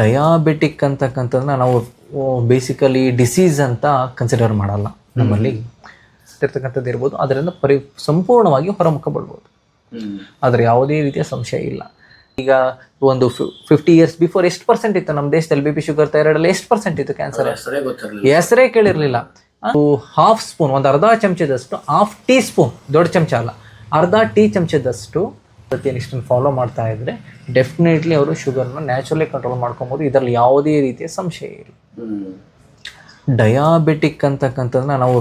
Diabetic ಅಂತಕ್ಕಂಥದ್ದನ್ನ ನಾವು basically disease ಅಂತ ಕನ್ಸಿಡರ್ ಮಾಡಲ್ಲ. ನಮ್ಮಲ್ಲಿ ಇರ್ತಕ್ಕಂಥದ್ದು ಇರ್ಬೋದು. ಅದರಿಂದ ಪರಿ ಸಂಪೂರ್ಣವಾಗಿ ಹೊರಮುಖ ಬಿಡ್ಬೋದು ಆದರೆ ಯಾವುದೇ ರೀತಿಯ ಸಂಶಯ ಇಲ್ಲ. ಈಗ ಒಂದು ಫಿಫ್ಟಿ ಇಯರ್ಸ್ ಬಿಫೋರ್ ಎಷ್ಟು ಪರ್ಸೆಂಟ್ ಇತ್ತು? ನಮ್ಮ ದೇಶದಲ್ಲಿ ಬಿ ಪಿ ಶುಗರ್ ಥೈರಾಯ್ಡಲ್ಲಿ ಎಷ್ಟು ಪರ್ಸೆಂಟ್ ಇತ್ತು ಕ್ಯಾನ್ಸರ್ ಹೆಸರೇ ಕೇಳಿರಲಿಲ್ಲ. ಹಾಫ್ ಸ್ಪೂನ್ ಒಂದು ಅರ್ಧ ಚಮಚದಷ್ಟು ಹಾಫ್ ಟೀ ಸ್ಪೂನ್ ದೊಡ್ಡ ಚಮಚ ಅಲ್ಲ. ಅರ್ಧ ಟೀ ಚಮಚದಷ್ಟು ಪ್ರತಿಯನ್ನು ಇಷ್ಟನ್ನು ಫಾಲೋ ಮಾಡ್ತಾ ಇದ್ರೆ ಡೆಫಿನೆಟ್ಲಿ ಅವರು ಶುಗರ್ನ ನ್ಯಾಚುರಲಿ ಕಂಟ್ರೋಲ್ ಮಾಡ್ಕೊಬೋದು. ಇದರಲ್ಲಿ ಯಾವುದೇ ರೀತಿಯ ಸಂಶಯ ಇಲ್ಲ. ಡಯಾಬಿಟಿಕ್ ಅಂತಕ್ಕಂಥದ್ದನ್ನ ನಾವು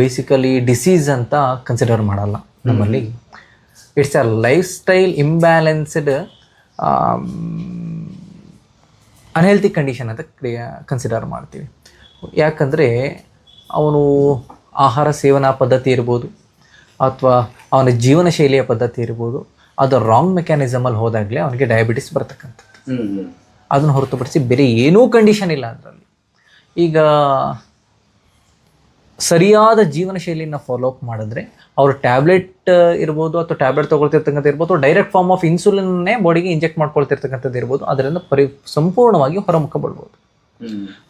ಬೇಸಿಕಲಿ ಡಿಸೀಸ್ ಅಂತ ಕನ್ಸಿಡರ್ ಮಾಡಲ್ಲ ನಮ್ಮಲ್ಲಿ. It's a lifestyle imbalanced unhealthy condition ಅಂತ ಕನ್ಸಿಡರ್ ಮಾಡ್ತೀವಿ. ಯಾಕಂದರೆ ಅವನು ಆಹಾರ ಸೇವನಾ ಪದ್ಧತಿ ಇರ್ಬೋದು ಅಥವಾ ಅವನ ಜೀವನ ಶೈಲಿಯ ಪದ್ಧತಿ ಇರ್ಬೋದು ಅದು ರಾಂಗ್ ಮೆಕ್ಯಾನಿಸಮಲ್ಲಿ ಹೋದಾಗಲೇ ಅವನಿಗೆ ಡಯಾಬಿಟಿಸ್ ಬರ್ತಕ್ಕಂಥದ್ದು. ಅದನ್ನು ಹೊರತುಪಡಿಸಿ ಬೇರೆ ಏನೂ ಕಂಡೀಷನ್ ಇಲ್ಲ ಅದರಲ್ಲಿ. ಈಗ ಸರಿಯಾದ ಜೀವನ ಶೈಲಿನ ಫಾಲೋ ಅಪ್ ಮಾಡಿದ್ರೆ ಅವರು ಟ್ಯಾಬ್ಲೆಟ್ ಇರ್ಬೋದು ಅಥವಾ ಟ್ಯಾಬ್ಲೆಟ್ ತೊಗೊಳ್ತಿರ್ತಕ್ಕಂಥ ಇರ್ಬೋದು ಡೈರೆಕ್ಟ್ ಫಾರ್ಮ್ ಆಫ್ ಇನ್ಸುಲಿನ್ನೇ ಬಾಡಿಗೆ ಇಂಜೆಕ್ಟ್ ಮಾಡ್ಕೊಳ್ತಿರ್ತಕ್ಕಂಥದ್ದು ಇರ್ಬೋದು ಅದರಿಂದ ಪರಿ ಸಂಪೂರ್ಣವಾಗಿ ಹೊರಮುಖ ಬಳ್ಬೋದು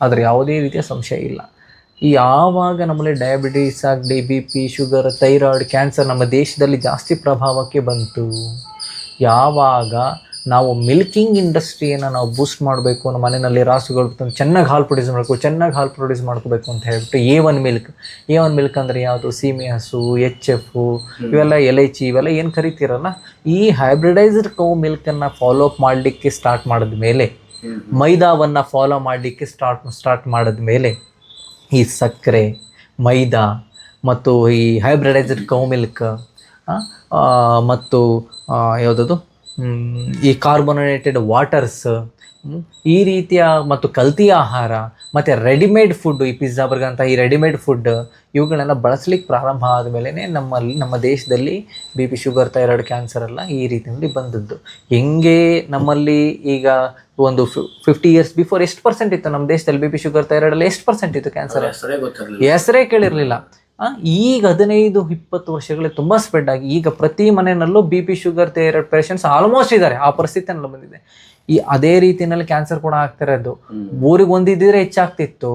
ಆದರೆ ಯಾವುದೇ ರೀತಿಯ ಸಂಶಯ ಇಲ್ಲ. ಯಾವಾಗ ನಮ್ಮಲ್ಲಿ ಡಯಾಬಿಟೀಸ್ ಆಗಲಿ B P sugar thyroid cancer ನಮ್ಮ ದೇಶದಲ್ಲಿ ಜಾಸ್ತಿ ಪ್ರಭಾವಕ್ಕೆ ಬಂತು? ಯಾವಾಗ ನಾವು ಮಿಲ್ಕಿಂಗ್ ಇಂಡಸ್ಟ್ರಿಯನ್ನು ನಾವು ಬೂಸ್ಟ್ ಮಾಡಬೇಕು ನಮ್ಮ ಮನೆಯಲ್ಲಿ ರಾಸುಗಳು ತಂದು ಚೆನ್ನಾಗಿ ಹಾಲು ಪ್ರೊಡ್ಯೂಸ್ ಮಾಡಬೇಕು ಚೆನ್ನಾಗಿ ಹಾಲು ಪ್ರೊಡ್ಯೂಸ್ ಮಾಡ್ಕೋಬೇಕು ಅಂತ ಹೇಳ್ಬಿಟ್ಟು A one milk A one milk ಅಂದರೆ ಯಾವುದು? ಸೀಮೆ ಹಸು ಎಚ್ ಎಫು ಇವೆಲ್ಲ ಎಲೈಚಿ ಇವೆಲ್ಲ ಏನು ಕರಿತೀರಲ್ಲ? ಈ ಹೈಬ್ರಿಡೈಸ್ಡ್ ಕೌ ಮಿಲ್ಕನ್ನು ಫಾಲೋ ಅಪ್ ಮಾಡಲಿಕ್ಕೆ ಸ್ಟಾರ್ಟ್ ಮಾಡಿದ ಮೇಲೆ ಮೈದಾವನ್ನು ಫಾಲೋ ಮಾಡಲಿಕ್ಕೆ ಸ್ಟಾರ್ಟ್ ಸ್ಟಾರ್ಟ್ ಮಾಡಿದ ಮೇಲೆ ಈ ಸಕ್ಕರೆ ಮೈದಾ ಮತ್ತು ಈ ಹೈಬ್ರಿಡೈಸ್ಡ್ ಕೌ ಮಿಲ್ಕ್ ಮತ್ತು ಯಾವುದದು? ಈ ಕಾರ್ಬೋನೇಟೆಡ್ ವಾಟರ್ಸ್ ಈ ರೀತಿಯ ಮತ್ತು ಕಲ್ತಿ ಆಹಾರ ಮತ್ತು ರೆಡಿಮೇಡ್ ಫುಡ್ ಈ ಪಿಜ್ಜಾ ಬರ್ಗರ್ ಅಂತ ಈ ರೆಡಿಮೇಡ್ ಫುಡ್ ಇವುಗಳನ್ನೆಲ್ಲ ಬಳಸಲಿಕ್ಕೆ ಪ್ರಾರಂಭ ಆದಮೇಲೆ ನಮ್ಮಲ್ಲಿ ನಮ್ಮ ದೇಶದಲ್ಲಿ B P sugar thyroid cancer ಎಲ್ಲ ಈ ರೀತಿಯಲ್ಲಿ ಬಂದದ್ದು. ಹೆಂಗೆ ನಮ್ಮಲ್ಲಿ ಈಗ ಒಂದು ಫಿಫ್ಟಿ ಇಯರ್ಸ್ ಬಿಫೋರ್ ಎಷ್ಟು ಪರ್ಸೆಂಟ್ ಇತ್ತು? ನಮ್ಮ ದೇಶದಲ್ಲಿ ಬಿ ಪಿ ಶುಗರ್ ಥೈರಾಯ್ಡಲ್ಲಿ ಎಷ್ಟು ಪರ್ಸೆಂಟ್ ಇತ್ತು ಕ್ಯಾನ್ಸರ್ ಹೆಸರೇ ಕೇಳಿರಲಿಲ್ಲ. ಈಗ ಹದಿನೈದು ಇಪ್ಪತ್ತು ವರ್ಷಗಳೇ ತುಂಬ ಸ್ಪ್ರೆಡ್ ಆಗಿ ಈಗ ಪ್ರತಿ ಮನೆಯಲ್ಲೂ B P sugar thyroid patients almost ಇದ್ದಾರೆ. ಆ ಪರಿಸ್ಥಿತಿನಲ್ಲಿ ಬಂದಿದೆ. ಈ ಅದೇ ರೀತಿಯಲ್ಲಿ ಕ್ಯಾನ್ಸರ್ ಕೂಡ ಆಗ್ತಾ ಇರೋದು. ಊರಿಗೆ ಒಂದಿದ್ದಿದ್ರೆ ಹೆಚ್ಚಾಗ್ತಿತ್ತು.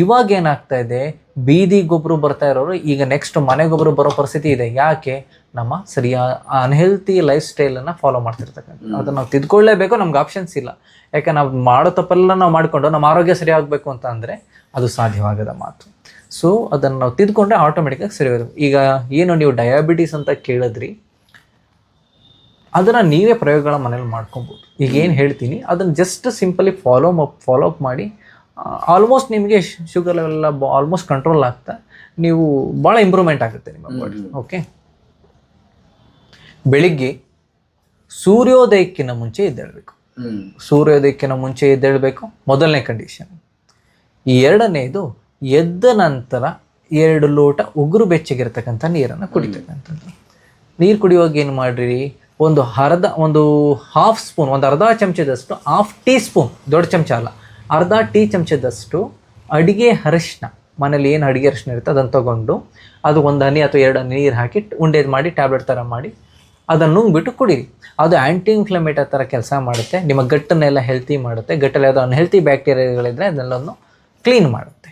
ಇವಾಗ ಏನಾಗ್ತಾ ಇದೆ? ಬೀದಿ ಗೊಬ್ಬರು ಬರ್ತಾ ಇರೋರು ಈಗ ನೆಕ್ಸ್ಟ್ ಮನೆ ಗೊಬ್ಬರು ಬರೋ ಪರಿಸ್ಥಿತಿ ಇದೆ. ಯಾಕೆ? ನಮ್ಮ ಸರಿಯಾದ ಅನ್ಹೆಲ್ತಿ ಲೈಫ್ ಸ್ಟೈಲನ್ನು ಫಾಲೋ ಮಾಡ್ತಿರ್ತಕ್ಕಂಥ ಅದನ್ನು ನಾವು ತಿದ್ಕೊಳ್ಳೇಬೇಕು ನಮ್ಗೆ ಆಪ್ಷನ್ಸ್ ಇಲ್ಲ. ಯಾಕೆ ನಾವು ಮಾಡೋ ತಪ್ಪೆಲ್ಲ ನಾವು ಮಾಡಿಕೊಂಡು ನಮ್ಮ ಆರೋಗ್ಯ ಸರಿ ಆಗಬೇಕು ಅಂತ ಅಂದರೆ ಅದು ಸಾಧ್ಯವಾಗದ ಮಾತು. ಸೊ ಅದನ್ನು ನಾವು ತಿದ್ಕೊಂಡ್ರೆ ಆಟೋಮೆಟಿಕಾಗಿ ಸರಿ ಹೋಗುತ್ತೆ ಈಗ ಏನು ನೀವು ಡಯಾಬಿಟೀಸ್ ಅಂತ ಕೇಳಿದ್ರಿ ಅದನ್ನು ನೀವೇ ಪ್ರಯೋಗಗಳ ಮನೇಲಿ ಮಾಡ್ಕೊಬೋದು. ಈಗ ಏನು ಹೇಳ್ತೀನಿ ಅದನ್ನು just simply follow up follow up ಮಾಡಿ ಆಲ್ಮೋಸ್ಟ್ ನಿಮಗೆ ಶುಗರ್ ಲೆವೆಲ್ಲ ಆಲ್ಮೋಸ್ಟ್ ಕಂಟ್ರೋಲ್ ಆಗ್ತಾ ನೀವು ಭಾಳ ಇಂಪ್ರೂವ್ಮೆಂಟ್ ಆಗುತ್ತೆ ನಿಮ್ಮ ಬಾಡಿ ಓಕೆ ಬೆಳಿಗ್ಗೆ ಸೂರ್ಯೋದಯಕ್ಕಿಂತ ಮುಂಚೆ ಎದ್ದೇಳಬೇಕು. ಸೂರ್ಯೋದಯಕ್ಕಿಂತ ಮುಂಚೆ ಎದ್ದೇಳಬೇಕು ಮೊದಲನೇ ಕಂಡೀಷನ್ ಈ ಎರಡನೇದು ಎದ್ದ ನಂತರ ಎರಡು ಲೋಟ ಉಗುರು ಬೆಚ್ಚಗಿರ್ತಕ್ಕಂಥ ನೀರನ್ನು ಕುಡಿತಕ್ಕಂಥದ್ದು. ನೀರು ಕುಡಿಯುವಾಗ ಏನು ಮಾಡಿರಿ? ಒಂದು ಅರ್ಧ ಒಂದು ಹಾಫ್ ಸ್ಪೂನ್ ಒಂದು ಅರ್ಧ ಚಮಚದಷ್ಟು ಹಾಫ್ ಟೀ ಸ್ಪೂನ್ ದೊಡ್ಡ ಚಮಚ ಅಲ್ಲ, ಅರ್ಧ ಟೀ ಚಮಚದಷ್ಟು ಅಡಿಗೆ ಅರಿಶಿನ ಮನೇಲಿ ಏನು ಅಡಿಗೆ ಅರಿಶಿನ ಇರುತ್ತೆ ಅದನ್ನು ತಗೊಂಡು ಅದು ಒಂದು ಹನಿ ಅಥವಾ ಎರಡು ಹನಿ ನೀರು ಹಾಕಿ ಉಂಡೇದು ಮಾಡಿ ಟ್ಯಾಬ್ಲೆಟ್ ಥರ ಮಾಡಿ ಅದನ್ನು ನುಂಗ್ಬಿಟ್ಟು ಕುಡಿರಿ. ಅದು ಆ್ಯಂಟಿ ಇನ್ಫ್ಲಮೇಟರ್ ಥರ ಕೆಲಸ ಮಾಡುತ್ತೆ, ನಿಮ್ಮ ಗಟ್ಟನ್ನೆಲ್ಲ ಹೆಲ್ತಿ ಮಾಡುತ್ತೆ ಗಟ್ಟಲ್ಲಿ ಯಾವುದೋ ಅನ್ಹೆಲ್ತಿ ಬ್ಯಾಕ್ಟೀರಿಯಾಗಳಿದ್ರೆ ಅದನ್ನೆಲ್ಲವನ್ನು ಕ್ಲೀನ್ ಮಾಡುತ್ತೆ.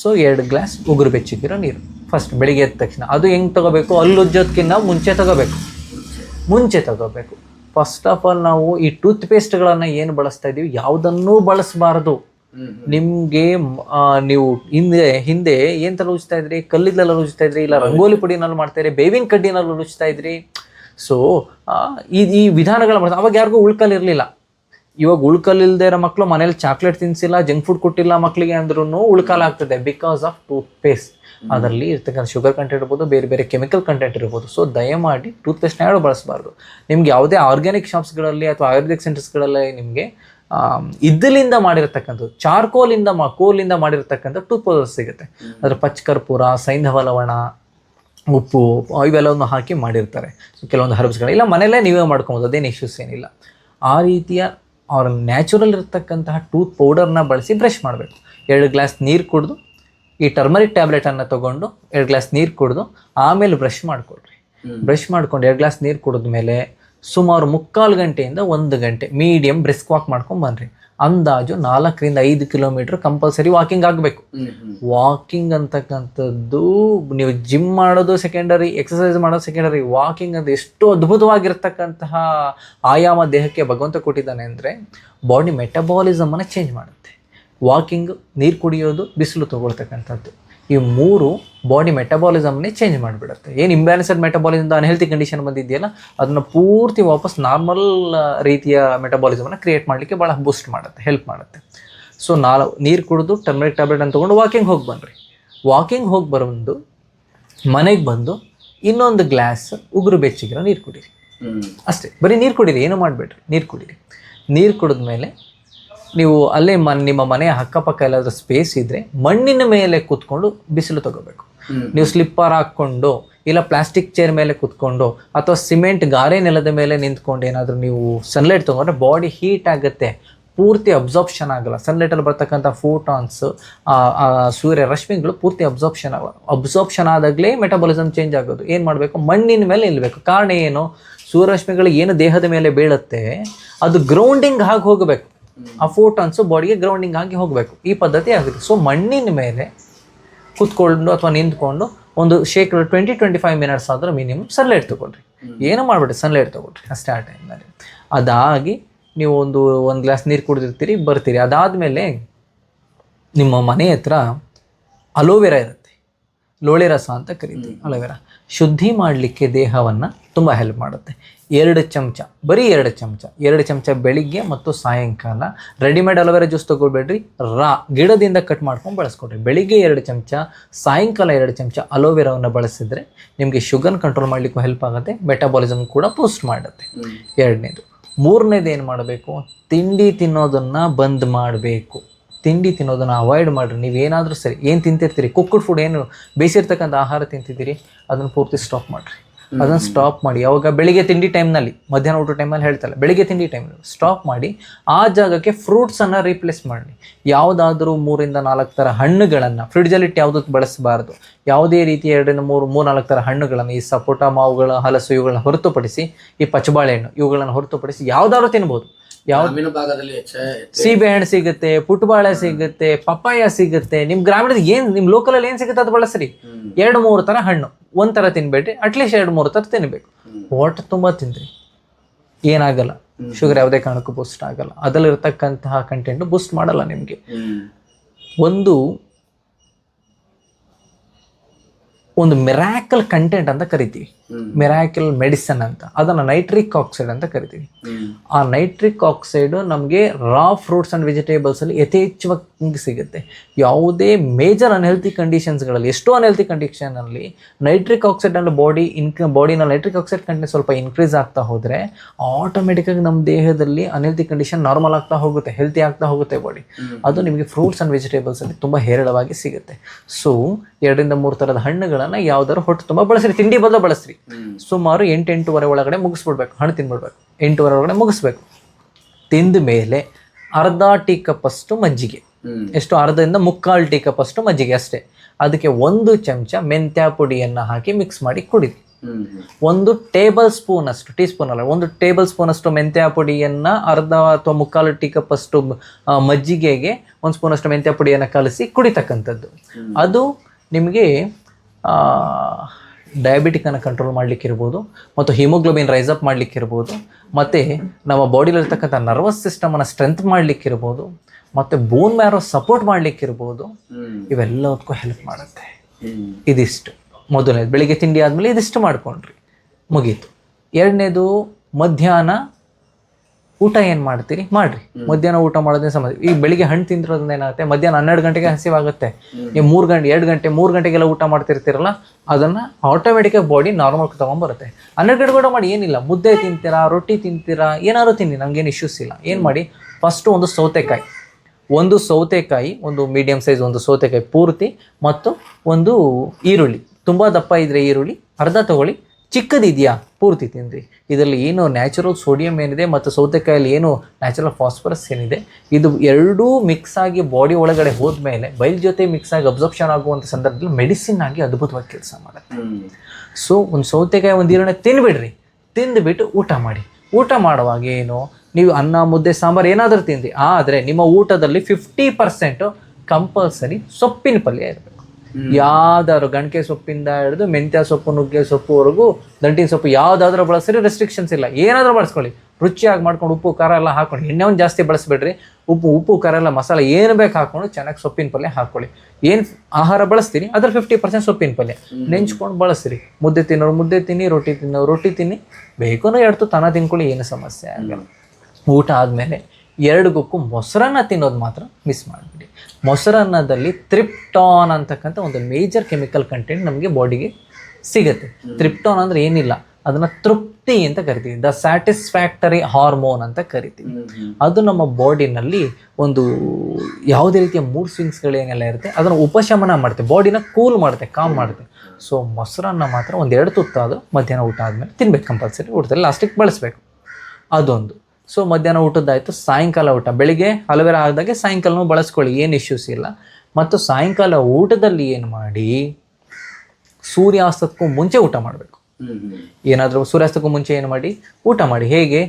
ಸೊ ಎರಡು ಗ್ಲಾಸ್ ಉಗುರು ಬೆಚ್ಚಗಿರೋ ನೀರು. ಫಸ್ಟ್ ಬೆಳಿಗ್ಗೆ ಎದ್ದ ತಕ್ಷಣ. ಅದು ಹೆಂಗೆ ತಗೋಬೇಕು? ಹಲ್ಲುಜ್ಜೋದಕ್ಕಿಂತ ಮುಂಚೆ ತಗೋಬೇಕು. ಮುಂಚೆ ತಗೋಬೇಕು. ಫಸ್ಟ್ ಆಫ್ ಆಲ್ ನಾವು ಈ ಟೂತ್ ಪೇಸ್ಟ್ಗಳನ್ನು ಏನು ಬಳಸ್ತಾ ಇದ್ದೀವಿ ಯಾವುದನ್ನೂ ಬಳಸಬಾರ್ದು. ನಿಮಗೆ ನೀವು ಹಿಂದೆ ಹಿಂದೆ ಏನು ಥರ ಉಜ್ತಾ ಇದ್ರಿ? ಕಲ್ಲಿದ್ದೆಲ್ಲ ಉಜ್ತಾ ಇದ್ರಿ? ಇಲ್ಲ ರಂಗೋಲಿ ಪುಡಿನಲ್ಲಿ ಮಾಡ್ತಾ ಇದ್ರಿ? ಬೇವಿನ ಕಡ್ಡಿನಲ್ಲಿ ಉಜ್ತಾ ಇದ್ರಿ? ಸೊ ಈ ಈ ವಿಧಾನಗಳ ಮಾಡ್ತಾರೆ ಅವಾಗ ಯಾರಿಗೂ ಉಳ್ಕಲ್ ಇರಲಿಲ್ಲ. ಇವಾಗ ಉಳ್ಕಲ್ ಇಲ್ದೇ ಇರೋ ಮಕ್ಕಳು ಮನೇಲಿ ಚಾಕ್ಲೇಟ್ ತಿನ್ಸಿಲ್ಲ ಜಂಕ್ ಫುಡ್ ಕೊಟ್ಟಿಲ್ಲ ಮಕ್ಕಳಿಗೆ ಅಂದ್ರೂ ಉಳ್ಕಾಲಾಗ್ತದೆ ಬಿಕಾಸ್ ಆಫ್ ಟೂತ್ ಪೇಸ್ಟ್ ಅದರಲ್ಲಿ ಇರ್ತಕ್ಕಂಥ ಶುಗರ್ ಕಂಟೆಂಟ್ ಇರ್ಬೋದು, ಬೇರೆ ಬೇರೆ ಕೆಮಿಕಲ್ ಕಂಟೆಂಟ್ ಇರ್ಬೋದು. ಸೊ ದಯಮಾಡಿ ಟೂತ್ ಪೇಸ್ಟ್ನ ಯಾರು ಬಳಸಬಾರ್ದು? ನಿಮ್ಗೆ ಯಾವುದೇ ಆರ್ಗ್ಯಾನಿಕ್ ಶಾಪ್ಸ್ಗಳಲ್ಲಿ ಅಥವಾ ಆಯುರ್ವೇದಿಕ್ ಸೆಂಟರ್ಸ್ಗಳಲ್ಲಿ ನಿಮಗೆ ಇದ್ದಲಿಂದ ಮಾಡಿರತಕ್ಕಂಥದ್ದು ಚಾರ್ಕೋಲಿಂದ ಮಾ ಕೋಲಿಂದ ಮಾಡಿರತಕ್ಕಂಥ ಟೂತ್ ಪೌಡರ್ ಸಿಗುತ್ತೆ. ಅದರ ಪಚ್ ಕರ್ಪೂರ ಸೈಂಧವ ಲವಣ ಉಪ್ಪು, ಇವೆಲ್ಲವನ್ನು ಹಾಕಿ ಮಾಡಿರ್ತಾರೆ. ಸೊ ಕೆಲವೊಂದು ಹರ್ಬ್ಸ್ಗಳು ಇಲ್ಲ, ಮನೆಯಲ್ಲೇ ನೀವೇ ಮಾಡ್ಕೊಬೋದು, ಅದೇನು ಇಶ್ಯೂಸ್ ಏನಿಲ್ಲ. ಆ ರೀತಿಯ ಅವ್ರ ನ್ಯಾಚುರಲ್ ಇರತಕ್ಕಂತಹ ಟೂತ್ ಪೌಡರ್ನ ಬಳಸಿ ಬ್ರಷ್ ಮಾಡಬೇಕು. ಎರಡು ಗ್ಲಾಸ್ ನೀರು ಕುಡಿದು ಈ ಟರ್ಮರಿಕ್ ಟ್ಯಾಬ್ಲೆಟನ್ನು ತೊಗೊಂಡು ಎರಡು ಗ್ಲಾಸ್ ನೀರು ಕುಡಿದು ಆಮೇಲೆ ಬ್ರಷ್ ಮಾಡ್ಕೊಳ್ರಿ. ಬ್ರಷ್ ಮಾಡ್ಕೊಂಡು ಎರಡು ಗ್ಲಾಸ್ ನೀರು ಕುಡಿದ ಮೇಲೆ ಸುಮಾರು ಮುಕ್ಕಾಲು ಗಂಟೆಯಿಂದ ಒಂದು ಗಂಟೆ ಮೀಡಿಯಂ ಬ್ರಿಸ್ಕ್ ವಾಕ್ ಮಾಡ್ಕೊಂಡು ಬನ್ರಿ. ಅಂದಾಜು ನಾಲ್ಕರಿಂದ ಐದು ಕಿಲೋಮೀಟರ್ ಕಂಪಲ್ಸರಿ ವಾಕಿಂಗ್ ಆಗಬೇಕು. ವಾಕಿಂಗ್ ಅಂತಕ್ಕಂಥದ್ದು ನೀವು ಜಿಮ್ ಮಾಡೋದು ಸೆಕೆಂಡರಿ ಎಕ್ಸಸೈಸ್ ಮಾಡೋದು ಸೆಕೆಂಡರಿ ವಾಕಿಂಗ್ ಅಂತ ಎಷ್ಟು ಅದ್ಭುತವಾಗಿರ್ತಕ್ಕಂತಹ ಆಯಾಮ ದೇಹಕ್ಕೆ ಭಗವಂತ ಕೊಟ್ಟಿದ್ದಾನೆ ಅಂದರೆ ಬಾಡಿ ಮೆಟಬಾಲಿಸಮನ್ನು ಚೇಂಜ್ ಮಾಡುತ್ತೆ. ವಾಕಿಂಗ್ ನೀರು ಕುಡಿಯೋದು ಬಿಸಿಲು ತಗೊಳ್ತಕ್ಕಂಥದ್ದು. ಈ ಮೂರು ಬಾಡಿ ಮೆಟಬಾಲಿಸಮ್ನೇ ಚೇಂಜ್ ಮಾಡಿಬಿಡುತ್ತೆ. ಏನು ಇಂಬ್ಯಾಲೆನ್ಸಡ್ ಮೆಟಬಾಲಿಸಮ್ ಅನ್ಹೆಲ್ತಿ ಕಂಡೀಷನ್ ಬಂದಿದೆಯಲ್ಲ ಅದನ್ನು ಪೂರ್ತಿ ವಾಪಸ್ ನಾರ್ಮಲ್ ರೀತಿಯ ಮೆಟಬಾಲಿಸಮನ್ನು ಕ್ರಿಯೇಟ್ ಮಾಡಲಿಕ್ಕೆ ಭಾಳ ಬೂಸ್ಟ್ ಮಾಡುತ್ತೆ ಹೆಲ್ಪ್ ಮಾಡುತ್ತೆ. ಸೊ ನಾಲ್ ನೀರು ಕುಡಿದು ಟರ್ಮರಿಕ್ ಟ್ಯಾಬ್ಲೆಟ್ ಅಂತ ತೊಗೊಂಡು ವಾಕಿಂಗ್ ಹೋಗಿ ಬನ್ನಿರಿ ವಾಕಿಂಗ್ ಹೋಗಿ ಬರೋದು ಮನೆಗೆ ಬಂದು ಇನ್ನೊಂದು ಗ್ಲಾಸ್ ಉಗುರು ಬೆಚ್ಚಿಗಿರೋ ನೀರು ಕುಡೀರಿ. ಅಷ್ಟೇ ಬರೀ ನೀರು ಕುಡೀರಿ ಏನು ಮಾಡಬೇಡ್ರಿ? ನೀರು ಕುಡೀರಿ. ನೀರು ಕುಡಿದ್ಮೇಲೆ ನೀವು ಅಲ್ಲೇ ಮನ್ ನಿಮ್ಮ ಮನೆಯ ಅಕ್ಕಪಕ್ಕ ಎಲ್ಲಾದರೂ ಸ್ಪೇಸ್ ಇದ್ದರೆ ಮಣ್ಣಿನ ಮೇಲೆ ಕೂತ್ಕೊಂಡು ಬಿಸಿಲು ತಗೋಬೇಕು. ನೀವು ಸ್ಲಿಪ್ಪರ್ ಹಾಕ್ಕೊಂಡು ಇಲ್ಲ ಪ್ಲಾಸ್ಟಿಕ್ ಚೇರ್ ಮೇಲೆ ಕೂತ್ಕೊಂಡು ಅಥವಾ ಸಿಮೆಂಟ್ ಗಾರೆ ನೆಲದ ಮೇಲೆ ನಿಂತ್ಕೊಂಡು ಏನಾದರೂ ನೀವು ಸನ್ಲೈಟ್ ತೊಗೊಂಡ್ರೆ ಬಾಡಿ ಹೀಟ್ ಆಗುತ್ತೆ. ಪೂರ್ತಿ ಅಬ್ಸಾರ್ಪ್ಷನ್ ಆಗಲ್ಲ. ಸನ್ಲೈಟಲ್ಲಿ ಬರ್ತಕ್ಕಂಥ ಫೋಟಾನ್ಸ್ ಸೂರ್ಯ ರಶ್ಮಿಗಳು ಪೂರ್ತಿ ಅಬ್ಸಾರ್ಪ್ಷನ್ ಆಗಲ್ಲ. ಅಬ್ಸಾರ್ಪ್ಷನ್ ಆದಾಗಲೇ ಮೆಟಬಾಲಿಸಮ್ ಚೇಂಜ್ ಆಗೋದು. ಏನು ಮಾಡಬೇಕು? ಮಣ್ಣಿನ ಮೇಲೆ ನಿಲ್ಲಬೇಕು ಕಾರಣ ಏನು? ಸೂರ್ಯರಶ್ಮಿಗಳು ಏನು ದೇಹದ ಮೇಲೆ ಬೀಳುತ್ತೆ ಅದು ಗ್ರೌಂಡಿಂಗ್ ಆಗಿ ಹೋಗಬೇಕು. ಆ ಫೋಟಾನ್ಸು ಬಾಡಿಗೆ ಗ್ರೌಂಡಿಂಗ್ ಆಗಿ ಹೋಗಬೇಕು. ಈ ಪದ್ಧತಿ ಆಗುತ್ತೆ. ಸೊ ಮಣ್ಣಿನ ಮೇಲೆ ಕೂತ್ಕೊಂಡು ಅಥವಾ ನಿಂತ್ಕೊಂಡು ಒಂದು ಶೇಕಡ ಟ್ವೆಂಟಿ ಟ್ವೆಂಟಿ ಫೈವ್ ಮಿನಿಟ್ಸ್ ಆದರೂ ಮಿನಿಮಮ್ ಸನ್ಲೈಟ್ ತೊಗೊಳ್ರಿ. ಏನು ಮಾಡಬೇಡಿ ಸನ್ಲೈಟ್ ತೊಗೊಳ್ರಿ. ಅಷ್ಟೇ ಆ ಟೈಮ್ನಲ್ಲಿ ಅದಾಗಿ ನೀವು ಒಂದು ಒಂದು ಗ್ಲಾಸ್ ನೀರು ಕುಡಿದಿರ್ತೀರಿ ಬರ್ತೀರಿ. ಅದಾದಮೇಲೆ ನಿಮ್ಮ ಮನೆ ಹತ್ರ ಅಲೋವೆರಾ ಇರುತ್ತೆ. ಲೋಳೆ ರಸ ಅಂತ ಕರಿತೀವಿ ಅಲೋವೆರಾ. ಶುದ್ಧಿ ಮಾಡಲಿಕ್ಕೆ ದೇಹವನ್ನು ತುಂಬ ಹೆಲ್ಪ್ ಮಾಡುತ್ತೆ. ಎರಡು ಚಮಚ, ಬರೀ ಎರಡು ಚಮಚ ಎರಡು ಚಮಚ ಬೆಳಿಗ್ಗೆ ಮತ್ತು ಸಾಯಂಕಾಲ. ರೆಡಿಮೇಡ್ ಅಲೋವೆರಾ ಜ್ಯೂಸ್ ತೊಗೊಳ್ಬೇಡ್ರಿ. ರಾ ಗಿಡದಿಂದ ಕಟ್ ಮಾಡ್ಕೊಂಡು ಬಳಸ್ಕೊಡ್ರಿ. ಬೆಳಿಗ್ಗೆ ಎರಡು ಚಮಚ, ಸಾಯಂಕಾಲ ಎರಡು ಚಮಚ ಅಲೋವೆರಾವನ್ನು ಬಳಸಿದ್ರೆ ನಿಮಗೆ ಶುಗರ್ ಕಂಟ್ರೋಲ್ ಮಾಡಲಿಕ್ಕೂ ಹೆಲ್ಪ್ ಆಗುತ್ತೆ ಮೆಟಾಬಾಲಿಸಮ್ ಕೂಡ ಬೂಸ್ಟ್ ಮಾಡುತ್ತೆ. ಎರಡನೇದು, ಮೂರನೇದು ಏನು ಮಾಡಬೇಕು? ತಿಂಡಿ ತಿನ್ನೋದನ್ನು ಬಂದ್ ಮಾಡಬೇಕು. ತಿಂಡಿ ತಿನ್ನೋದನ್ನು ಅವಾಯ್ಡ್ ಮಾಡಿರಿ. ನೀವೇನಾದರೂ ಸರಿ, ಏನು ತಿಂತಿರ್ತೀರಿ? ಕುಕ್ಕಡ್ ಫುಡ್ ಏನು ಬೇಯಿಸಿರ್ತಕ್ಕಂಥ ಆಹಾರ ತಿಂತಿದ್ದೀರಿ, ಅದನ್ನು ಪೂರ್ತಿ ಸ್ಟಾಪ್ ಮಾಡಿರಿ. ಅದನ್ನು ಸ್ಟಾಪ್ ಮಾಡಿ. ಯಾವಾಗ? ಬೆಳಿಗ್ಗೆ ತಿಂಡಿ ಟೈಮ್ನಲ್ಲಿ ಮಧ್ಯಾಹ್ನ ಊಟ ಟೈಮಲ್ಲಿ ಹೇಳ್ತಲ್ಲ. ಬೆಳಿಗ್ಗೆ ತಿಂಡಿ ಟೈಮ್ ಸ್ಟಾಪ್ ಮಾಡಿ. ಆ ಜಾಗಕ್ಕೆ ಫ್ರೂಟ್ಸನ್ನು ರೀಪ್ಲೇಸ್ ಮಾಡಿ. ಯಾವುದಾದ್ರೂ ಮೂರಿಂದ ನಾಲ್ಕು ಥರ ಹಣ್ಣುಗಳನ್ನು ಫ್ರಿಡ್ಜಲ್ಲಿಟ್ಟು ಯಾವುದಕ್ಕೆ ಬಳಸಬಾರ್ದು. ಯಾವುದೇ ರೀತಿ ಎರಡರಿಂದ ಮೂರು ಮೂರು ನಾಲ್ಕು ಥರ ಹಣ್ಣುಗಳನ್ನು ಈ ಸಪೋಟ ಮಾವುಗಳ ಹಲಸು ಇವುಗಳನ್ನ ಹೊರತುಪಡಿಸಿ ಈ ಪಚ್ಚಬಾಳೆಹಣ್ಣು ಇವುಗಳನ್ನು ಹೊರತುಪಡಿಸಿ ಯಾವ್ದಾದ್ರು ತಿನ್ಬೋದು. ಯಾವ ಗ್ರಾಮೀಣ ಭಾಗದಲ್ಲಿ ಹೆಚ್ಚ ಹೆಚ್ಚು- ಸೀಬೆ ಹಣ್ಣು ಸಿಗುತ್ತೆ ಪುಟ್ಬಾಳೆ ಸಿಗುತ್ತೆ ಪಪ್ಪಾಯ ಸಿಗುತ್ತೆ. ನಿಮ್ ಗ್ರಾಮೀಣದ ಏನು ನಿಮ್ಮ ಲೋಕಲಲ್ಲಿ ಏನ್ ಸಿಗುತ್ತೆ ಅದು ಬಳಸ್ರಿ. ಹ್ಮ್. ಎರಡು ಮೂರು ತರ ಹಣ್ಣು ಒಂದ್ ತರ ತಿನ್ಬೇಡ್ರಿ ಅಟ್ಲೀಸ್ಟ್ ಎರಡು ಮೂರು ತರ ತಿನ್ಬೇಕು. ಹ್ಮ್. ಹೊಟ್ಟೆ ತುಂಬಾ ತಿಂದ್ರಿ ಏನಾಗಲ್ಲ. ಶುಗರ್ ಯಾವುದೇ ಕಾರಣಕ್ಕೂ ಬೂಸ್ಟ್ ಆಗಲ್ಲ. ಅದರಲ್ಲಿರ್ತಕ್ಕಂತಹ ಕಂಟೆಂಟ್ ಬೂಸ್ಟ್ ಮಾಡಲ್ಲ ನಿಮಗೆ. ಹ್ಮ್. ಒಂದು ಒಂದು ಮಿರಾಕಲ್ ಕಂಟೆಂಟ್ ಅಂತ ಕರಿತೀವಿ. ಮಿರಾಕಲ್ ಮೆಡಿಸನ್ ಅಂತ. ಅದನ್ನು ನೈಟ್ರಿಕ್ ಆಕ್ಸೈಡ್ ಅಂತ ಕರಿತೀವಿ. ಆ ನೈಟ್ರಿಕ್ ಆಕ್ಸೈಡು ನಮಗೆ ರಾ ಫ್ರೂಟ್ಸ್ ಆ್ಯಂಡ್ ವೆಜಿಟೇಬಲ್ಸಲ್ಲಿ ಯಥೇಚ್ಛವಾಗಿ ಸಿಗುತ್ತೆ. ಯಾವುದೇ ಮೇಜರ್ ಅನ್ಹೆಲ್ತಿ ಕಂಡೀಷನ್ಸ್ಗಳಲ್ಲಿ ಎಷ್ಟೋ ಅನ್ಹೆಲ್ತಿ ಕಂಡೀಷನಲ್ಲಿ ನೈಟ್ರಿಕ್ ಆಕ್ಸೈಡ್ ಅಲ್ಲಿ ಬಾಡಿ ಇನ್ಕ್ ಬಾಡಿನ ನೈಟ್ರಿಕ್ ಆಕ್ಸೈಡ್ ಕಂಟೆಂಟ್ ಸ್ವಲ್ಪ ಇನ್ಕ್ರೀಸ್ ಆಗ್ತಾ ಹೋದರೆ ಆಟೋಮೆಟಿಕ್ಕಾಗಿ ನಮ್ಮ ದೇಹದಲ್ಲಿ ಅನ್ಹೆಲ್ತಿ ಕಂಡೀಷನ್ ನಾರ್ಮಲ್ ಆಗ್ತಾ ಹೋಗುತ್ತೆ ಹೆಲ್ತಿ ಆಗ್ತಾ ಹೋಗುತ್ತೆ ಬಾಡಿ ಅದು ನಿಮಗೆ ಫ್ರೂಟ್ಸ್ ಆ್ಯಂಡ್ ವೆಜಿಟೇಬಲ್ಸಲ್ಲಿ ತುಂಬ ಹೇರಳವಾಗಿ ಸಿಗುತ್ತೆ. ಸೊ ಎರಡರಿಂದ ಮೂರು ಥರದ ಹಣ್ಣುಗಳನ್ನು ಯಾವ್ದಾದ್ರು ಹೊಟ್ಟು ತುಂಬ ಬಳಸ್ರಿ ತಿಂಡಿ ಬದಲು ಬಳಸ್ರಿ. ಹ್ಮ್. ಸುಮಾರು ಎಂಟು ಎಂಟೂವರೆ ಒಳಗಡೆ ಮುಗಿಸ್ಬಿಡ್ಬೇಕು ಹಣ್ಣು ತಿನ್ಬಿಡ್ಬೇಕು. ಎಂಟೂವರೆ ಒಳಗಡೆ ಮುಗಿಸ್ಬೇಕು. ತಿಂದ ಮೇಲೆ ಅರ್ಧ ಟೀ ಕಪ್ ಅಷ್ಟು ಮಜ್ಜಿಗೆ. ಎಷ್ಟು? ಅರ್ಧದಿಂದ ಮುಕ್ಕಾಲು ಟೀ ಕಪ್ ಅಷ್ಟು ಮಜ್ಜಿಗೆ ಅಷ್ಟೇ. ಅದಕ್ಕೆ ಒಂದು ಚಮಚ ಮೆಂತ್ಯ ಪುಡಿಯನ್ನು ಹಾಕಿ ಮಿಕ್ಸ್ ಮಾಡಿ ಕುಡಿದ್ವಿ. ಒಂದು ಟೇಬಲ್ ಸ್ಪೂನ್ ಅಷ್ಟು ಟೀ ಸ್ಪೂನ್ ಅಲ್ಲ ಒಂದು ಟೇಬಲ್ ಸ್ಪೂನ್ ಅಷ್ಟು ಮೆಂತ್ಯ ಪುಡಿಯನ್ನು ಅರ್ಧ ಅಥವಾ ಮುಕ್ಕಾಲು ಟೀ ಕಪ್ ಅಷ್ಟು ಮಜ್ಜಿಗೆಗೆ ಒಂದು ಸ್ಪೂನ್ ಅಷ್ಟು ಮೆಂತ್ಯ ಪುಡಿಯನ್ನು ಕಲಸಿ ಕುಡಿತಕ್ಕಂಥದ್ದು. ಅದು ನಿಮಗೆ ಡಯಾಬಿಟಿಕನ್ನು ಕಂಟ್ರೋಲ್ ಮಾಡಲಿಕ್ಕೆ ಇರ್ಬೋದು ಮತ್ತು ಹಿಮೋಗ್ಲೋಬಿನ್ ರೈಸ್ ಅಪ್ ಮಾಡಲಿಕ್ಕೆ ಇರ್ಬೋದು ಮತ್ತು ನಮ್ಮ ಬಾಡಿಲಿರ್ತಕ್ಕಂಥ ನರ್ವಸ್ ಸಿಸ್ಟಮನ್ನು ಸ್ಟ್ರೆಂತ್ ಮಾಡಲಿಕ್ಕೆ ಇರ್ಬೋದು ಮತ್ತು ಬೋನ್ ಮ್ಯಾರೋ ಸಪೋರ್ಟ್ ಮಾಡಲಿಕ್ಕೆ ಇರ್ಬೋದು. ಇವೆಲ್ಲದಕ್ಕೂ ಹೆಲ್ಪ್ ಮಾಡುತ್ತೆ. ಇದಿಷ್ಟು. ಮೊದಲನೇದು ಬೆಳಿಗ್ಗೆ ತಿಂಡಿ ಆದಮೇಲೆ ಇದಿಷ್ಟು ಮಾಡ್ಕೊಂಡ್ರಿ. ಮುಗೀತು. ಎರಡನೇದು ಮಧ್ಯಾಹ್ನ ಊಟ ಏನು ಮಾಡ್ತೀರಿ? ಮಾಡ್ರಿ. ಮಧ್ಯಾಹ್ನ ಊಟ ಮಾಡೋದೇ ಸಮಸ್ಯೆ ಈಗ ಬೆಳಿಗ್ಗೆ ಹಣ್ಣು ತಿಂದಿರೋದ್ರಿಂದ ಏನಾಗುತ್ತೆ? ಮಧ್ಯಾಹ್ನ ಹನ್ನೆರಡು ಗಂಟೆಗೆ ಹಸಿವಾಗುತ್ತೆ. ನೀವು ಮೂರು ಗಂಟೆ ಎರಡು ಗಂಟೆ ಮೂರು ಗಂಟೆಗೆಲ್ಲ ಊಟ ಮಾಡ್ತಿರ್ತೀರಲ್ಲ ಅದನ್ನು ಆಟೋಮೆಟಿಕಾಗಿ ಬಾಡಿ ನಾರ್ಮಲ್ ತೊಗೊಂಬರುತ್ತೆ ಹನ್ನೆರಡು ಗಂಟೆ ಕೂಡ ಮಾಡಿ ಏನಿಲ್ಲ ಮುದ್ದೆ ತಿಂತೀರಾ ರೊಟ್ಟಿ ತಿಂತೀರಾ ಏನಾದ್ರು ತಿನ್ನಿ ನಮಗೇನು ಇಶ್ಯೂಸ್ ಇಲ್ಲ. ಏನು ಮಾಡಿ? ಫಸ್ಟು ಒಂದು ಸೌತೆಕಾಯಿ. ಒಂದು ಸೌತೆಕಾಯಿ ಒಂದು ಮೀಡಿಯಂ ಸೈಜ್ ಒಂದು ಸೌತೆಕಾಯಿ ಪೂರ್ತಿ ಮತ್ತು ಒಂದು ಈರುಳ್ಳಿ. ತುಂಬ ದಪ್ಪ ಇದ್ರೆ ಈರುಳ್ಳಿ ಅರ್ಧ ತಗೊಳ್ಳಿ. ಚಿಕ್ಕದಿದೆಯಾ? ಪೂರ್ತಿ ತಿನ್ನಿರಿ ಇದರಲ್ಲಿ ಏನು ನ್ಯಾಚುರಲ್ ಸೋಡಿಯಂ ಏನಿದೆ ಮತ್ತು ಸೌತೆಕಾಯಲ್ಲಿ ಏನು ನ್ಯಾಚುರಲ್ ಫಾಸ್ಫರಸ್ ಏನಿದೆ, ಇದು ಎರಡೂ ಮಿಕ್ಸ್ ಆಗಿ ಬಾಡಿ ಒಳಗಡೆ ಹೋದ್ಮೇಲೆ ಬೈಲ್ ಜೊತೆ ಮಿಕ್ಸ್ ಆಗಿ ಅಬ್ಸಾರ್ಪ್ಷನ್ ಆಗುವಂಥ ಸಂದರ್ಭದಲ್ಲಿ ಮೆಡಿಸಿನ್ ಆಗಿ ಅದ್ಭುತವಾಗಿ ಕೆಲಸ ಮಾಡುತ್ತೆ. ಸೊ ಒಂದು ಸೌತೆಕಾಯಿ ಒಂದು ಈರುಳ್ಳಿ ತಿನ್ಬಿಡ್ರಿ. ತಿಂದುಬಿಟ್ಟು ಊಟ ಮಾಡಿ. ಊಟ ಮಾಡುವಾಗ ಏನು, ನೀವು ಅನ್ನ, ಮುದ್ದೆ, ಸಾಂಬಾರು ಏನಾದರೂ ತಿಂದಿ ಆದರೆ ನಿಮ್ಮ ಊಟದಲ್ಲಿ ಫಿಫ್ಟಿ ಪರ್ಸೆಂಟು ಕಂಪಲ್ಸರಿ ಸೊಪ್ಪಿನ ಪಲ್ಯ ಇರಬೇಕು. ಯಾವ್ದಾದ್ರು ಗಂಟೆ ಸೊಪ್ಪಿಂದ ಹಿಡಿದು ಮೆಂತ್ಯ ಸೊಪ್ಪು ನುಗ್ಗೆ ಸೊಪ್ಪುವರೆಗೂ ದಂಟಿನ ಸೊಪ್ಪು ಯಾವ್ದಾದ್ರೂ ಬಳಸಿದ್ರೆ ರೆಸ್ಟ್ರಿಕ್ಷನ್ಸ್ ಇಲ್ಲ. ಏನಾದರೂ ಬಳಸ್ಕೊಳ್ಳಿ. ರುಚಿಯಾಗಿ ಮಾಡ್ಕೊಂಡು ಉಪ್ಪು ಖಾರ ಎಲ್ಲ ಹಾಕೊಂಡು ಎಣ್ಣೆ ಒಂದು ಜಾಸ್ತಿ ಬಳಸ್ಬೇಡ್ರಿ. ಉಪ್ಪು ಉಪ್ಪು ಖಾರ ಎಲ್ಲ ಮಸಾಲೆ ಏನು ಬೇಕು ಹಾಕೊಂಡು ಚೆನ್ನಾಗಿ ಸೊಪ್ಪಿನ ಪಲ್ಯ ಹಾಕೊಳ್ಳಿ ಏನು ಆಹಾರ ಬಳಸ್ತೀನಿ ಅದ್ರ ಫಿಫ್ಟಿ ಪರ್ಸೆಂಟ್ ಸೊಪ್ಪಿನ ಪಲ್ಯ. ನೆಂಚ್ಕೊಂಡು ಬಳಸ್ರಿ. ಮುದ್ದೆ ತಿನ್ನೋರು ಮುದ್ದೆ ತಿನ್ನಿ ರೊಟ್ಟಿ ತಿನ್ನೋರು ರೊಟ್ಟಿ ತಿನ್ನಿ. ಬೇಕು ಎಡ್ತು ಎರಡು ತನ ತಿನ್ಕೊಳ್ಳಿ ಏನು ಸಮಸ್ಯೆ ಆಗಲ್ಲ ಊಟ ಆದಮೇಲೆ ಎರಡು ಗುಕ್ಕು ಮೊಸರನ್ನ ತಿನ್ನೋದು ಮಾತ್ರ ಮಿಸ್ ಮಾಡಿಬಿಡಿ. ಮೊಸರನ್ನದಲ್ಲಿ ತ್ರಿಪ್ಟಾನ್ ಅಂತಕ್ಕಂಥ ಒಂದು ಮೇಜರ್ ಕೆಮಿಕಲ್ ಕಂಟೆಂಟ್ ನಮಗೆ ಬಾಡಿಗೆ ಸಿಗುತ್ತೆ. ತ್ರಿಪ್ಟಾನ್ ಅಂದರೆ ಏನಿಲ್ಲ, ಅದನ್ನು ತೃಪ್ತಿ ಅಂತ ಕರಿತೀವಿ. ದ ಸ್ಯಾಟಿಸ್ಫ್ಯಾಕ್ಟರಿ ಹಾರ್ಮೋನ್ ಅಂತ ಕರಿತೀವಿ. ಅದು ನಮ್ಮ ಬಾಡಿನಲ್ಲಿ ಒಂದು ಯಾವುದೇ ರೀತಿಯ ಮೂಡ್ ಸ್ವಿಂಗ್ಸ್ಗಳೇನೆಲ್ಲ ಇರುತ್ತೆ, ಅದನ್ನು ಉಪಶಮನ ಮಾಡುತ್ತೆ ಬಾಡಿನ ಕೂಲ್ ಮಾಡುತ್ತೆ ಕಾಮ್ ಮಾಡುತ್ತೆ ಸೊ ಮೊಸರನ್ನ ಮಾತ್ರ ಒಂದೆರಡು ತುತ್ತಾದರೂ ಮಧ್ಯಾಹ್ನ ಊಟ ಆದಮೇಲೆ ತಿನ್ಬೇಕು ಕಂಪಲ್ಸರಿ ಊಟದಲ್ಲಿ ಲಾಸ್ಟಿಗೆ ಬಳಸಬೇಕು. ಅದೊಂದು. ಸೊ ಮಧ್ಯಾಹ್ನ ಊಟದ್ದಾಯಿತು ಸಾಯಂಕಾಲ ಊಟ. ಬೆಳಿಗ್ಗೆ ಅಲೋವೆರಾ ಆದಾಗ ಸಾಯಂಕಾಲನೂ ಬಳಸ್ಕೊಳ್ಳಿ ಏನು ಇಶ್ಯೂಸ್ ಇಲ್ಲ. ಮತ್ತು ಸಾಯಂಕಾಲ ಊಟದಲ್ಲಿ ಏನು ಮಾಡಿ ಸೂರ್ಯಾಸ್ತಕ್ಕೂ ಮುಂಚೆ ಊಟ ಮಾಡಬೇಕು. ಏನಾದರೂ ಸೂರ್ಯಾಸ್ತಕ್ಕೂ ಮುಂಚೆ ಏನು ಮಾಡಿ ಊಟ ಮಾಡಿ. ಹೇಗೆ?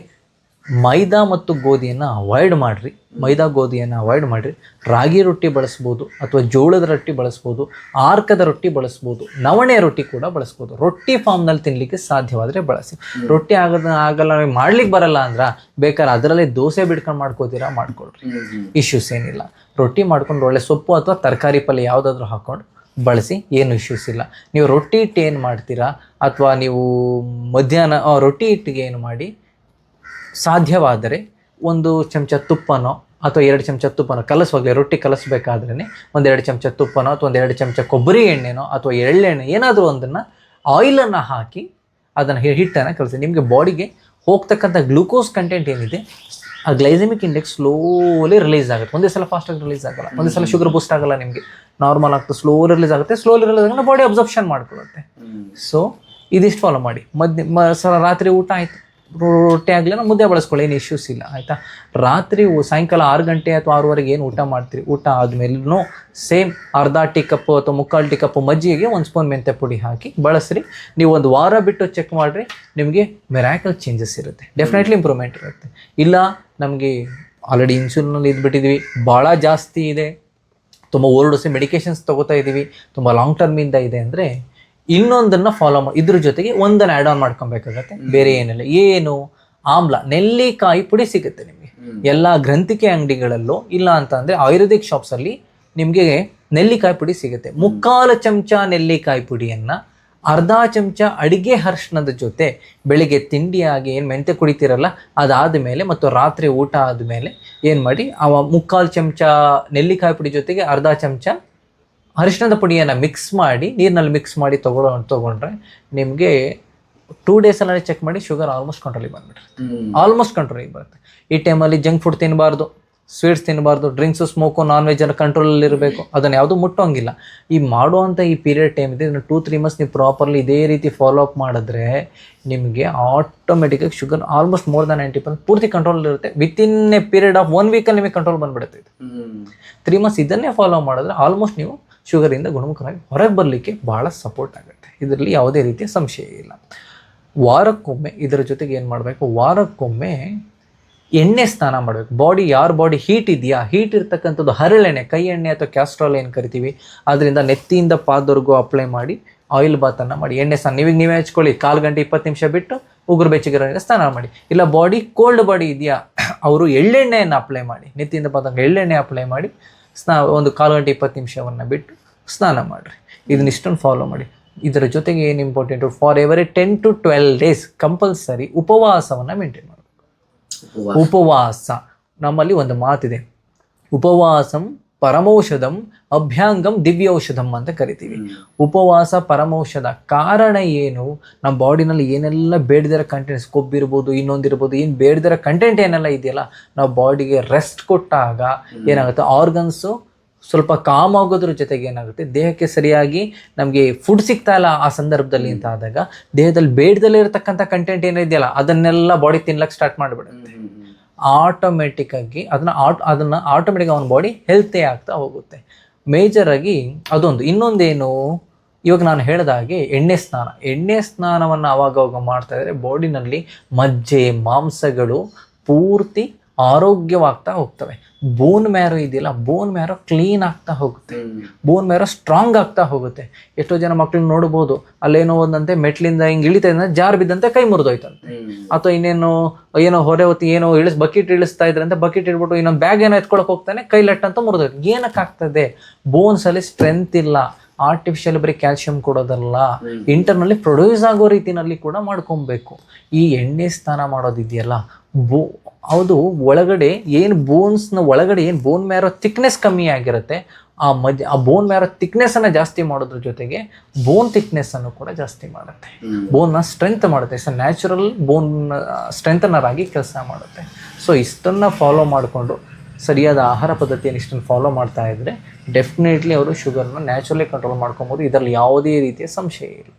ಮೈದಾ ಮತ್ತು ಗೋಧಿಯನ್ನು ಅವಾಯ್ಡ್ ಮಾಡಿರಿ. ಮೈದಾ, ಗೋಧಿಯನ್ನು ಅವಾಯ್ಡ್ ಮಾಡಿರಿ. ರಾಗಿ ರೊಟ್ಟಿ ಬಳಸ್ಬೋದು ಅಥವಾ ಜೋಳದ ರೊಟ್ಟಿ ಬಳಸ್ಬೋದು, ಆರ್ಕದ ರೊಟ್ಟಿ ಬಳಸ್ಬೋದು, ನವಣೆ ರೊಟ್ಟಿ ಕೂಡ ಬಳಸ್ಬೋದು. ರೊಟ್ಟಿ ಫಾರ್ಮ್ನಲ್ಲಿ ತಿನ್ನಲಿಕ್ಕೆ ಸಾಧ್ಯವಾದರೆ ಬಳಸಿ. ರೊಟ್ಟಿ ಆಗದ ಆಗಲ್ಲ ಮಾಡ್ಲಿಕ್ಕೆ ಬರಲ್ಲ ಅಂದ್ರೆ ಬೇಕಾದ್ರೆ ಅದರಲ್ಲೇ ದೋಸೆ ಬಿಡ್ಕೊಂಡು ಮಾಡ್ಕೋತೀರಾ ಮಾಡ್ಕೊಳ್ರಿ. ಇಶ್ಯೂಸ್ ಏನಿಲ್ಲ. ರೊಟ್ಟಿ ಮಾಡ್ಕೊಂಡು ಒಳ್ಳೆ ಸೊಪ್ಪು ಅಥವಾ ತರಕಾರಿ ಪಲ್ಯ ಯಾವುದಾದ್ರೂ ಹಾಕೊಂಡು ಬಳಸಿ, ಏನು ಇಶ್ಯೂಸ್ ಇಲ್ಲ. ನೀವು ರೊಟ್ಟಿ ಹಿಟ್ಟು ಏನು ಮಾಡ್ತೀರಾ? ಅಥವಾ ನೀವು ಮಧ್ಯಾಹ್ನ ರೊಟ್ಟಿ ಹಿಟ್ಟಿಗೆ ಏನು ಮಾಡಿ? ಸಾಧ್ಯವಾದರೆ ಒಂದು ಚಮಚ ತುಪ್ಪನೋ ಅಥವಾ ಎರಡು ಚಮಚ ತುಪ್ಪನೋ ಕಲಸುವಾಗಲೇ ರೊಟ್ಟಿ ಕಲಸಬೇಕಾದ್ರೇ ಒಂದೆರಡು ಚಮಚ ತುಪ್ಪನೋ ಅಥವಾ ಒಂದೆರಡು ಚಮಚ ಕೊಬ್ಬರಿ ಎಣ್ಣೆನೋ ಅಥವಾ ಎಳ್ಳೆಣ್ಣೆ ಏನಾದರೂ ಒಂದನ್ನು ಆಯಿಲನ್ನು ಹಾಕಿ ಅದನ್ನು ಹಿಟ್ಟನ್ನು ಕಲಿಸಿ. ನಿಮಗೆ ಬಾಡಿಗೆ ಹೋಗ್ತಕ್ಕಂಥ ಗ್ಲೂಕೋಸ್ ಕಂಟೆಂಟ್ ಏನಿದೆ ಆ ಗ್ಲೈಸೆಮಿಕ್ ಇಂಡೆಕ್ಸ್ ಸ್ಲೋಲಿ ರಿಲೀಸ್ ಆಗುತ್ತೆ. ಒಂದೇ ಸಲ ಫಾಸ್ಟಾಗಿ ರಿಲೀಸ್ ಆಗಲ್ಲ. ಒಂದೇ ಸಲ ಶುಗರ್ ಬೂಸ್ಟ್ ಆಗಲ್ಲ ನಿಮಗೆ. ನಾರ್ಮಲ್ ಆಗ್ತದೆ ಸ್ಲೋ ರಿಲೀಸ್ ಆಗುತ್ತೆ. ಸ್ಲೋಲಿ ರಿಲೀಸ್ ಆಗುತ್ತೆ ಬಾಡಿ ಅಬ್ಸರ್ಪ್ಷನ್ ಮಾಡ್ಕೊಳ್ಳುತ್ತೆ. ಸೊ ಇದಿಷ್ಟು ಫಾಲೋ ಮಾಡಿ. ಮಧ್ಯ ಮ ಸಲ ರಾತ್ರಿ ಊಟ ಆಯಿತು. ರೊಟ್ಟಿ ಆಗಲಿಲ್ಲ ಮುದ್ದೆ ಬಳಸ್ಕೊಳ್ಳಿ, ಏನು ಇಶ್ಯೂಸ್ ಇಲ್ಲ, ಆಯಿತಾ? ರಾತ್ರಿ ಸಾಯಂಕಾಲ ಆರು ಗಂಟೆ ಅಥವಾ ಆರೂವರೆಗೆ ಏನು ಊಟ ಮಾಡ್ತೀರಿ? ಊಟ ಆದಮೇಲೂ ಸೇಮ್ ಅರ್ಧ ಟೀ ಕಪ್ಪು ಅಥವಾ ಮುಕ್ಕಾಲು ಟೀ ಕಪ್ಪು ಮಜ್ಜಿಗೆಗೆ ಒಂದು ಸ್ಪೂನ್ ಮೆಂತ್ಯ ಪುಡಿ ಹಾಕಿ ಬಳಸ್ರಿ. ನೀವು ಒಂದು ವಾರ ಬಿಟ್ಟು ಚೆಕ್ ಮಾಡಿರಿ, ನಿಮಗೆ ಮೆರಾಕಲ್ ಚೇಂಜಸ್ ಇರುತ್ತೆ. ಡೆಫಿನೆಟ್ಲಿ ಇಂಪ್ರೂವ್ಮೆಂಟ್ ಇರುತ್ತೆ. ಇಲ್ಲ, ನಮಗೆ ಆಲ್ರೆಡಿ ಇನ್ಸುಲಿನಲ್ಲಿ ಇದ್ಬಿಟ್ಟಿದ್ವಿ ಭಾಳ ಜಾಸ್ತಿ ಇದೆ. ತುಂಬ ಓವರ್ಡೋಸಿ ಮೆಡಿಕೇಶನ್ಸ್ ತೊಗೋತಾ ಇದ್ದೀವಿ ತುಂಬ ಲಾಂಗ್ ಟರ್ಮಿಂದ ಇದೆ ಅಂದರೆ ಇನ್ನೊಂದನ್ನು ಫಾಲೋ ಮಾಡಿ ಇದ್ರ ಜೊತೆಗೆ ಒಂದನ್ನು ಆ್ಯಡ್ ಆನ್ ಮಾಡ್ಕೊಬೇಕಾಗತ್ತೆ. ಬೇರೆ ಏನಿಲ್ಲ. ಏನು? ಆಮ್ಲ. ನೆಲ್ಲಿಕಾಯಿ ಪುಡಿ ಸಿಗುತ್ತೆ ನಿಮಗೆ. ಎಲ್ಲ ಗ್ರಂಥಿಕೆ ಅಂಗಡಿಗಳಲ್ಲೂ ಇಲ್ಲ ಅಂತ ಅಂದರೆ ಆಯುರ್ವೇದಿಕ್ ಶಾಪ್ಸಲ್ಲಿ ನಿಮಗೆ ನೆಲ್ಲಿಕಾಯಿ ಪುಡಿ ಸಿಗುತ್ತೆ. ಮುಕ್ಕಾಲು ಚಮಚ ನೆಲ್ಲಿಕಾಯಿ ಪುಡಿಯನ್ನು ಅರ್ಧ ಚಮಚ ಅಡಿಗೆ ಅರ್ಶನದ ಜೊತೆ ಬೆಳಿಗ್ಗೆ ತಿಂಡಿಯಾಗಿ ಏನು ಮೆಂತೆ ಕುಡಿತೀರಲ್ಲ ಅದಾದ ಮೇಲೆ ಮತ್ತು ರಾತ್ರಿ ಊಟ ಆದಮೇಲೆ ಏನು ಮಾಡಿ ಅವ ಮುಕ್ಕಾಲು ಚಮಚ ನೆಲ್ಲಿಕಾಯಿ ಪುಡಿ ಜೊತೆಗೆ ಅರ್ಧ ಚಮಚ ಅರಿಶಿಣದ ಪುಡಿಯನ್ನು ಮಿಕ್ಸ್ ಮಾಡಿ ನೀರಿನಲ್ಲಿ ಮಿಕ್ಸ್ ಮಾಡಿ ತೊಗೊಳ್ಳೋ ತೊಗೊಂಡ್ರೆ ನಿಮಗೆ ಟೂ ಡೇಸಲ್ಲೇ ಚೆಕ್ ಮಾಡಿ ಶುಗರ್ ಆಲ್ಮೋಸ್ಟ್ ಕಂಟ್ರೋಲಿಗೆ ಬಂದ್ಬಿಟ್ರೆ. ಆಲ್ಮೋಸ್ಟ್ ಕಂಟ್ರೋಲಿಗೆ ಬರುತ್ತೆ. ಈ ಟೈಮಲ್ಲಿ ಜಂಕ್ ಫುಡ್ ತಿನ್ನಬಾರ್ದು ಸ್ವೀಟ್ಸ್ ತಿನ್ನಬಾರ್ದು ಡ್ರಿಂಕ್ಸು ಸ್ಮೋಕು ನಾನ್ ವೆಜ್ ಎಲ್ಲ ಕಂಟ್ರೋಲಲ್ಲಿ ಇರಬೇಕು. ಅದನ್ನು ಯಾವುದೂ ಮುಟ್ಟೋಂಗಿಲ್ಲ. ಈ ಮಾಡುವಂಥ ಈ ಪೀರಿಯಡ್ ಟೈಮ್ ಇದೆ ಇದನ್ನು ಟೂ ತ್ರೀ ಮಂತ್ಸ್ ನೀವು ಪ್ರಾಪರ್ಲಿ ಇದೇ ರೀತಿ ಫಾಲೋ ಅಪ್ ಮಾಡಿದ್ರೆ ನಿಮಗೆ ಆಟೋಮೆಟಿಕಾಗಿ sugar almost more than ninety percent ಪೂರ್ತಿ ಕಂಟ್ರೋಲ್ ಇರುತ್ತೆ. Within a period of one ವೀಕಲ್ಲಿ ನಿಮಗೆ ಕಂಟ್ರೋಲ್ ಬಂದ್ಬಿಡುತ್ತೆ ಇದು. ತ್ರೀ ಮಂತ್ಸ್ ಇದನ್ನೇ ಫಾಲೋ ಮಾಡಿದ್ರೆ ಆಲ್ಮೋಸ್ಟ್ ನೀವು ಶುಗರಿಂದ ಗುಣಮುಖರಾಗಿ ಹೊರಗೆ ಬರಲಿಕ್ಕೆ ಭಾಳ ಸಪೋರ್ಟ್ ಆಗುತ್ತೆ. ಇದರಲ್ಲಿ ಯಾವುದೇ ರೀತಿಯ ಸಂಶಯ ಇಲ್ಲ. ವಾರಕ್ಕೊಮ್ಮೆ ಇದರ ಜೊತೆಗೆ ಏನು ಮಾಡಬೇಕು? ವಾರಕ್ಕೊಮ್ಮೆ ಎಣ್ಣೆ ಸ್ನಾನ ಮಾಡಬೇಕು. ಬಾಡಿ ಯಾರ ಬಾಡಿ ಹೀಟ್ ಇದೆಯಾ? ಹೀಟ್ ಇರ್ತಕ್ಕಂಥದ್ದು ಹರಳೆಣ್ಣೆ, ಕೈ ಎಣ್ಣೆ ಅಥವಾ ಕ್ಯಾಸ್ಟ್ರಾಲ್ ಏನು ಕರಿತೀವಿ? ಅದರಿಂದ ನೆತ್ತಿಯಿಂದ ಪಾದವರೆಗೂ ಅಪ್ಲೈ ಮಾಡಿ ಆಯಿಲ್ ಬಾತನ್ನು ಮಾಡಿ, ಎಣ್ಣೆ ಸ್ನಾನ. ನೀವೀಗ ನೀವೇ ಹಚ್ಕೊಳ್ಳಿ, ಕಾಲು ಗಂಟೆ ಇಪ್ಪತ್ತು ನಿಮಿಷ ಬಿಟ್ಟು ಉಗುರು ಬೆಚ್ಚಗಿರೋ ಸ್ನಾನ ಮಾಡಿ. ಇಲ್ಲ ಬಾಡಿ ಕೋಲ್ಡ್ ಬಾಡಿ ಇದೆಯಾ? ಅವರು ಎಳ್ಳೆಣ್ಣೆಯನ್ನು ಅಪ್ಲೈ ಮಾಡಿ. ನೆತ್ತಿಯಿಂದ ಪಾದಂಗೆ ಎಳ್ಳೆಣ್ಣೆ ಅಪ್ಲೈ ಮಾಡಿ. ಸ್ನಾ ಒಂದು ಕಾಲು ಗಂಟೆ ಇಪ್ಪತ್ತು ನಿಮಿಷವನ್ನು ಬಿಟ್ಟು ಸ್ನಾನ ಮಾಡಿರಿ. ಇದನ್ನ ಇಷ್ಟೊಂದು ಫಾಲೋ ಮಾಡಿ. ಇದರ ಜೊತೆಗೆ ಏನು important for every ten to twelve days compulsory ಉಪವಾಸವನ್ನು maintain ಮಾಡಬೇಕು. ಉಪವಾಸ. ನಮ್ಮಲ್ಲಿ ಒಂದು ಮಾತಿದೆ. ಉಪವಾಸಂ ಪರಮೌಷಧಂ ಅಭ್ಯಾಂಗಂ ದಿವ್ಯೌಷಧಂ ಅಂತ ಕರಿತೀವಿ. ಉಪವಾಸ ಪರಮೌಷಧ ಕಾರಣ ಏನು? ನಮ್ಮ ಬಾಡಿನಲ್ಲಿ ಏನೆಲ್ಲ ಬೇಡದಿರೋ ಕಂಟೆಂಟ್ಸ್ ಕೊಬ್ಬಿರ್ಬೋದು ಇನ್ನೊಂದಿರ್ಬೋದು ಏನು ಬೇಡದಿರೋ ಕಂಟೆಂಟ್ ಏನೆಲ್ಲ ಇದೆಯಲ್ಲ ನಾವು ಬಾಡಿಗೆ ರೆಸ್ಟ್ ಕೊಟ್ಟಾಗ ಏನಾಗುತ್ತೆ? ಆರ್ಗನ್ಸು ಸ್ವಲ್ಪ ಕಾಮ್ ಆಗೋದ್ರ ಜೊತೆಗೆ ಏನಾಗುತ್ತೆ? ದೇಹಕ್ಕೆ ಸರಿಯಾಗಿ ನಮಗೆ ಫುಡ್ ಸಿಗ್ತಾ ಇಲ್ಲ ಆ ಸಂದರ್ಭದಲ್ಲಿ ಅಂತ ಆದಾಗ ದೇಹದಲ್ಲಿ ಬೇಡದಲ್ಲೇ ಇರತಕ್ಕಂಥ ಕಂಟೆಂಟ್ ಏನಿದೆಯಲ್ಲ ಅದನ್ನೆಲ್ಲ ಬಾಡಿ ತಿನ್ಲಕ್ಕೆ ಸ್ಟಾರ್ಟ್ ಮಾಡಿಬಿಡುತ್ತೆ. ಆಟೋಮೆಟಿಕ್ ಅದನ್ನು ಅದನ್ನ ಆಟ್ ಅದನ್ನ ಆಟೋಮೆಟಿಕ್ ಅವನ ಬಾಡಿ ಹೆಲ್ತೇ ಆಗ್ತಾ ಹೋಗುತ್ತೆ. ಮೇಜರಾಗಿ ಅದೊಂದು. ಇನ್ನೊಂದೇನು, ಇವಾಗ ನಾನು ಹೇಳಿದ ಹಾಗೆ ಎಣ್ಣೆ ಸ್ನಾನ. ಎಣ್ಣೆ ಸ್ನಾನವನ್ನು ಅವಾಗವಾಗ ಮಾಡ್ತಾ ಇದ್ರೆ ಬಾಡಿನಲ್ಲಿ ಮಜ್ಜೆ, ಮಾಂಸಗಳು ಪೂರ್ತಿ ಆರೋಗ್ಯವಾಗ್ತಾ ಹೋಗ್ತವೆ. ಬೋನ್ ಮ್ಯಾರೋ ಇದೆಯಲ್ಲ ಬೋನ್ ಮ್ಯಾರೋ ಕ್ಲೀನ್ ಆಗ್ತಾ ಹೋಗುತ್ತೆ. ಬೋನ್ ಮ್ಯಾರೋ ಸ್ಟ್ರಾಂಗ್ ಆಗ್ತಾ ಹೋಗುತ್ತೆ. ಎಷ್ಟೋ ಜನ ಮಕ್ಳನ್ನ ನೋಡ್ಬೋದು ಅಲ್ಲೇನೋ ಒಂದಂತೆ ಮೆಟ್ಲಿಂದ ಹಿಂಗೆ ಇಳಿತಾ ಇದ್ದಂತೆ ಜಾರ್ ಬಿದ್ದಂತೆ ಕೈ ಮುರಿದೋಯ್ತಂತೆ. ಅಥವಾ ಇನ್ನೇನು ಏನೋ ಹೊರೆ ಹೊತ್ತಿ ಏನೋ ಇಳಿಸ್ ಬಕೆಟ್ ಇಳಿಸ್ತಾ ಇದ್ರಂತೆ ಬಕೆಟ್ ಇಟ್ಬಿಟ್ಟು ಇನ್ನೊಂದು ಬ್ಯಾಗ್ ಏನೋ ಎತ್ಕೊಳಕ್ ಹೋಗ್ತಾನೆ ಕೈ ಲಟ್ಟಂತ ಮುರಿದೋಯ್ತು. ಏನಕ್ಕಾಗ್ತದೆ ಬೋನ್ಸ್ ಅಲ್ಲಿ ಸ್ಟ್ರೆಂತ್ ಇಲ್ಲ. ಆರ್ಟಿಫಿಷಿಯಲ್ ಬರೀ ಕ್ಯಾಲ್ಸಿಯಂ ಕೊಡೋದಲ್ಲ. ಇಂಟರ್ನಲ್ಲಿ ಪ್ರೊಡ್ಯೂಸ್ ಆಗೋ ರೀತಿನಲ್ಲಿ ಕೂಡ ಮಾಡ್ಕೊಬೇಕು. ಈ ಎಣ್ಣೆ ಸ್ನಾನ ಮಾಡೋದಿದೆಯಲ್ಲ ಬೋ ಅದು ಒಳಗಡೆ ಏನು ಬೋನ್ಸ್ನ ಒಳಗಡೆ ಏನು ಬೋನ್ ಮ್ಯಾರೋ ಥಿಕ್ನೆಸ್ ಕಮ್ಮಿ ಆಗಿರುತ್ತೆ ಆ ಮಜ್ ಆ ಬೋನ್ ಮ್ಯಾರೋ ಥಿಕ್ನೆಸ್ಸನ್ನು ಜಾಸ್ತಿ ಮಾಡೋದ್ರ ಜೊತೆಗೆ ಬೋನ್ ಥಿಕ್ನೆಸ್ಸನ್ನು ಕೂಡ ಜಾಸ್ತಿ ಮಾಡುತ್ತೆ. ಬೋನ್ನ ಸ್ಟ್ರೆಂತ್ ಮಾಡುತ್ತೆ ಸೊ ನ್ಯಾಚುರಲ್ ಬೋನ್ ಸ್ಟ್ರೆಂಥನರ್ ಆಗಿ ಕೆಲಸ ಮಾಡುತ್ತೆ. ಸೊ ಇಷ್ಟನ್ನು ಫಾಲೋ ಮಾಡಿಕೊಂಡು ಸರಿಯಾದ ಆಹಾರ ಪದ್ಧತಿಯನ್ನು ಇಷ್ಟನ್ನು ಫಾಲೋ ಮಾಡ್ತಾ ಇದ್ದರೆ ಡೆಫಿನೆಟ್ಲಿ ಅವರು ಶುಗರ್ನ ನ್ಯಾಚುರಲಿ ಕಂಟ್ರೋಲ್ ಮಾಡ್ಕೊಬೋದು ಇದರಲ್ಲಿ ಯಾವುದೇ ರೀತಿಯ ಸಂಶಯ ಇಲ್ಲ.